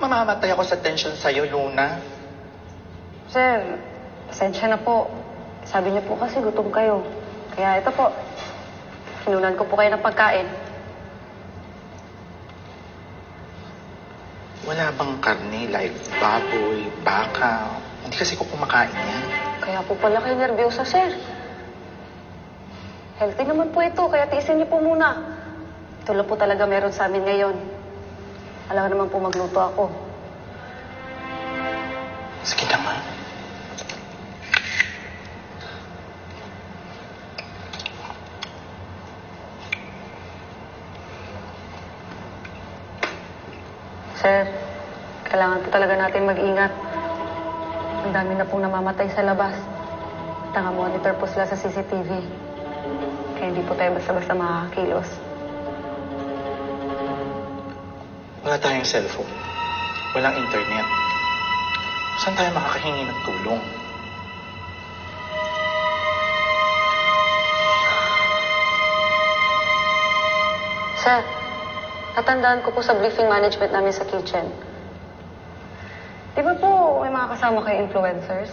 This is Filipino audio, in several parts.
Mamamatay ako sa tension sa'yo, Luna. Sir, pasensya na po. Sabi niyo po kasi gutom kayo. Kaya ito po, kinunan ko po kayo ng pagkain. Wala bang karne like baboy, baka? Hindi kasi ko kumakain yan. Kaya po pala kayo nervyosa, sir. Healthy naman po ito, kaya tiisin niyo po muna. Ito lang po talaga meron sa amin ngayon. Alam naman po magluto ako. Sige na nga. Sir, kailangan po talaga natin mag-ingat. Ang dami na pong namamatay sa labas. Tanga-monitor po sila sa CCTV. Kaya hindi po tayo basta-basta makakakilos. Wala tayong cellphone. Walang internet. Saan tayo makakahingi ng tulong? Sir, natandaan ko po sa briefing management namin sa kitchen. Di ba po may mga kasama kayo influencers?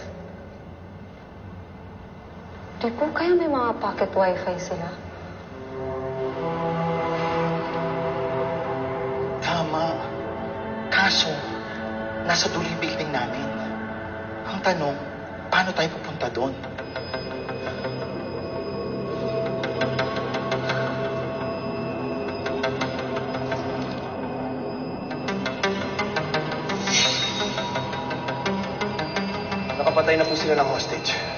Di po kaya may mga pocket wifi sila? Kaso, nasa dulo yung building namin. Ang tanong, paano tayo pupunta doon? Nakapatay na po sila ng hostage.